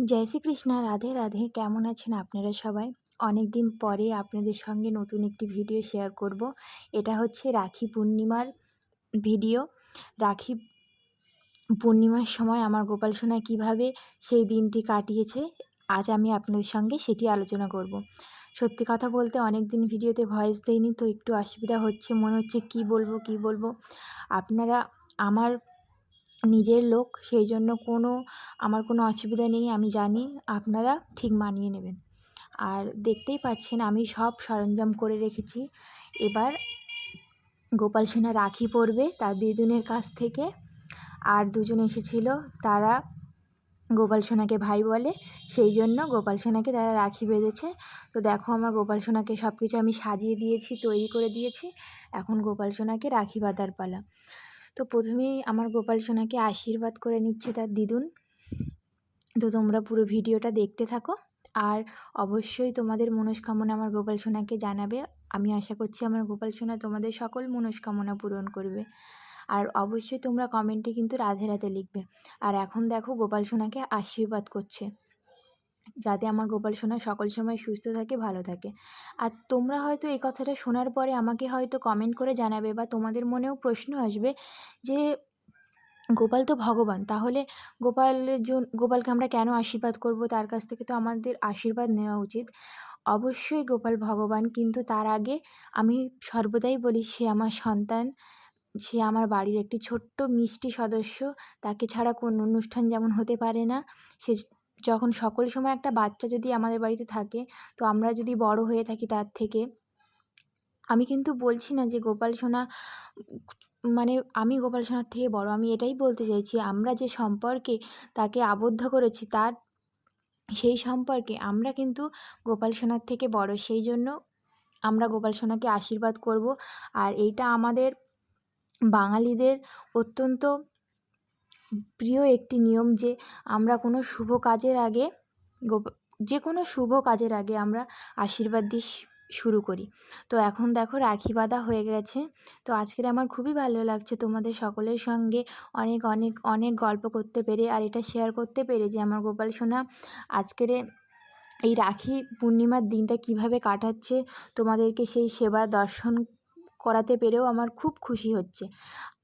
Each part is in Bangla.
জয় শ্রীকৃষ্ণ, রাধে রাধে। কেমন আছেন আপনারা সবাই? অনেক দিন পরে আপনাদের সঙ্গে নতুন একটি ভিডিও শেয়ার করব। এটা হচ্ছে রাখি পূর্ণিমার ভিডিও। রাখি পূর্ণিমার সময় আমার গোপাল সোনা কীভাবে সেই দিনটি কাটিয়েছে, আজ আমি আপনাদের সঙ্গে সেটি আলোচনা করব। সত্যি কথা বলতে অনেক দিন ভিডিওতে ভয়েস দেয়নি তো একটু অসুবিধা হচ্ছে, মনে হচ্ছে কি বলব কি বলব? আপনারা আমার নিজের লোক, সেই জন্য কোনো, আমার কোনো অসুবিধা নেই, আমি জানি আপনারা ঠিক মানিয়ে নেবেন। আর দেখতেই পাচ্ছেন আমি সব সরঞ্জাম করে রেখেছি। এবার গোপাল সোনা রাখি পরবে তার দিদুনের কাছ থেকে। আর দুজন এসেছিল, তারা গোপাল সোনাকে ভাই বলে, সেই জন্য গোপাল সোনাকে তারা রাখি বেঁধেছে। তো দেখো আমার গোপাল সোনাকে সব কিছু আমি সাজিয়ে দিয়েছি, তৈরি করে দিয়েছি। এখন গোপাল সোনাকে রাখি বাঁধার পালা। তো প্রথমেই আমার গোপাল সোনাকে আশীর্বাদ করে নিচ্ছে তার দিদুন। তো তোমরা পুরো ভিডিওটা দেখতে থাকো। আর অবশ্যই তোমাদের মনস্কামনা আমার গোপাল সোনাকে জানাবে। আমি আশা করছি আমার গোপাল সোনা তোমাদের সকল মনস্কামনা পূরণ করবে। আর অবশ্যই তোমরা কমেন্টে কিন্তু রাধে রাধে লিখবে। আর এখন দেখো গোপাল সোনাকে আশীর্বাদ করছে। যাতে আমার গোপাল সোনা সকল সময় সুস্থ থাকে, ভালো থাকে। আর তোমরা হয়তো এই কথাটা শোনার পরে আমাকে হয়তো কমেন্ট করে জানাবে বা তোমাদের মনেও প্রশ্ন আসবে যে, গোপাল তো ভগবান, তাহলে গোপালের জন্য গোপালকে আমরা কেন আশীর্বাদ করব? তার কাছ থেকে তো আমাদের আশীর্বাদ নেওয়া উচিত। অবশ্যই গোপাল ভগবান, কিন্তু তার আগে আমি সর্বদাই বলি, সে আমার সন্তান, সে আমার বাড়ির একটি ছোট্ট মিষ্টি সদস্য, তাকে ছাড়া কোন অনুষ্ঠান যেমন হতে পারে না, সে যখন সকল সময় একটা বাচ্চা যদি আমাদের বাড়িতে থাকে, তো আমরা যদি বড় হয়ে থাকি তার থেকে, আমি কিন্তু বলছি না যে গোপাল সোনা মানে আমি গোপাল সোনার থেকে বড়, আমি এটাই বলতে চাইছি, আমরা যে সম্পর্কে তাকে আবদ্ধ করেছি তার, সেই সম্পর্কে আমরা কিন্তু গোপাল সোনার থেকে বড়, সেই জন্য আমরা গোপাল সোনাকে আশীর্বাদ করব। আর এইটা আমাদের বাঙালিদের অত্যন্ত প্রিয় একটি নিয়ম যে আমরা কোনো শুভ কাজের আগে যে কোনো শুভ কাজের আগে আমরা আশীর্বাদ দিয়ে শুরু করি। তো এখন দেখো রাখি বাঁধা হয়ে গেছে। তো আজকের আমার খুবই ভালো লাগছে তোমাদের সকলের সঙ্গে অনেক অনেক অনেক গল্প করতে পেরে আর এটা শেয়ার করতে পেরে যে আমার গোপাল সোনা আজকের এই রাখি পূর্ণিমার দিনটা কীভাবে কাটাচ্ছে তোমাদেরকে সেই সেবা দর্শন করাতে পেরেও আমার খুব খুশি হচ্ছে।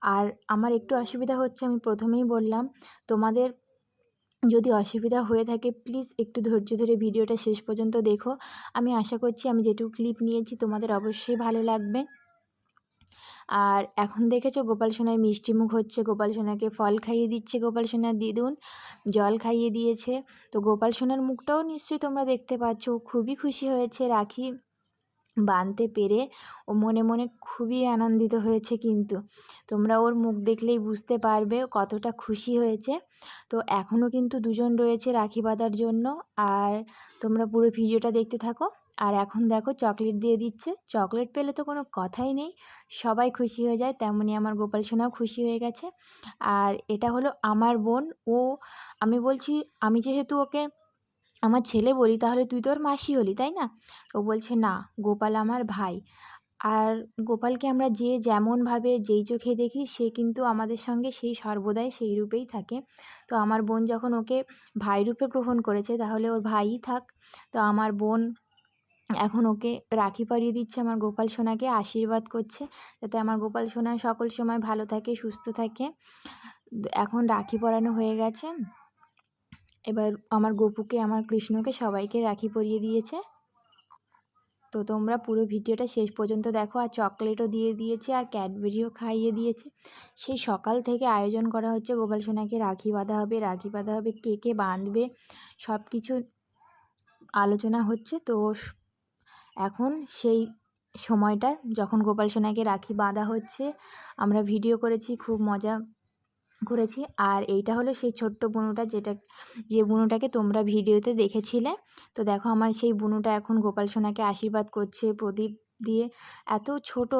আর আমার একটু অসুবিধা হচ্ছে, আমি প্রথমেই বললাম, তোমাদের যদি অসুবিধা হয়ে থাকে প্লিজ একটু ধৈর্য ধরে ভিডিওটা শেষ পর্যন্ত দেখো। আমি আশা করছি আমি যেটুকু ক্লিপ নিয়েছি, তোমাদের অবশ্যই ভালো লাগবে। আর এখন দেখেছ, গোপাল সোনার মিষ্টি মুখ হচ্ছে, গোপাল সোনাকে ফল খাইয়ে দিচ্ছে, গোপাল সোনার দিদুন জল খাইয়ে দিয়েছে। তো গোপাল সোনার মুখটাও নিশ্চয়ই তোমরা দেখতে পাচ্ছ খুবই খুশি হয়েছে, রাখি বানতে পেরে ও মনে মনে খুবই আনন্দিত হয়েছে কিন্তু। তোমরা ওর মুখ দেখলেই বুঝতে পারবে কতটা খুশি হয়েছে। তো এখনও কিন্তু দুজন রয়েছে রাখি বাঁধার জন্য। আর তোমরা পুরো ভিডিওটা দেখতে থাকো। আর এখন দেখো চকলেট দিয়ে দিচ্ছে। চকলেট পেলে তো কোনো কথাই নেই। সবাই খুশি হয়ে যায়। তেমনই আমার গোপাল সোনাও খুশি হয়ে গেছে। আর এটা হলো আমার বোন। ও, আমি বলছি, আমি যেহেতু ওকে আমার ছেলে বলি, তাহলে তুই তোর মাসি হলি, তাই না? ও বলছে, না, গোপাল আমার ভাই। আর গোপালকে আমরা যে যেমনভাবে যেই চোখে দেখি, সে কিন্তু আমাদের সঙ্গে সেই সর্বদাই সেই রূপেই থাকে। তো আমার বোন যখন ওকে ভাই রূপে গ্রহণ করেছে, তাহলে ওর ভাইই থাক। তো আমার বোন এখন ওকে রাখি পরিয়ে দিচ্ছে, আমার গোপাল সোনাকে আশীর্বাদ করছে, যাতে আমার গোপাল সোনা সকল সময় ভালো থাকে, সুস্থ থাকে। এখন রাখি পরানো হয়ে গেছে। এবার আমার গপুকে, আমার কৃষ্ণকে সবাইকে রাখি পরিয়ে দিয়েছে। তো তোমরা পুরো ভিডিওটা শেষ পর্যন্ত দেখো। আর চকলেটও দিয়ে দিয়েছে, আর ক্যাডবেরিও খাইয়ে দিয়েছে। সেই সকাল থেকে আয়োজন করা হচ্ছে গোপাল সোনাকে রাখি বাঁধা হবে, রাখি বাঁধা হবে, কে কে বাঁধবে সব কিছু আলোচনা হচ্ছে। তো এখন সেই সময়টা যখন গোপাল সোনাকে রাখি বাঁধা হচ্ছে, আমরা ভিডিও করেছি, খুব মজা করেছি। আর এইটা হলো সেই ছোট্ট বুনুটা যেটা, যে বুনুটাকে তোমরা ভিডিওতে দেখেছিলে। তো দেখো আমার সেই বুনুটা এখন গোপাল সোনাকে আশীর্বাদ করছে প্রদীপ দিয়ে। এত ছোট,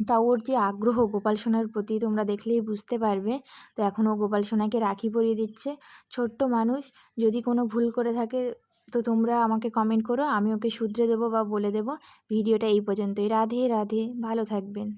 তা ওর যে আগ্রহ গোপাল সোনার প্রতি তোমরা দেখলেই বুঝতে পারবে। তো এখন ও গোপাল সোনাকে রাখি পরিয়ে দিচ্ছে। ছোট্ট মানুষ, যদি কোনো ভুল করে থাকে, তো তোমরা আমাকে কমেন্ট করো। আমি ওকে শুধরে দেবো বা বলে দেবো। ভিডিওটা এই পর্যন্তই। রাধে রাধে। ভালো থাকবেন।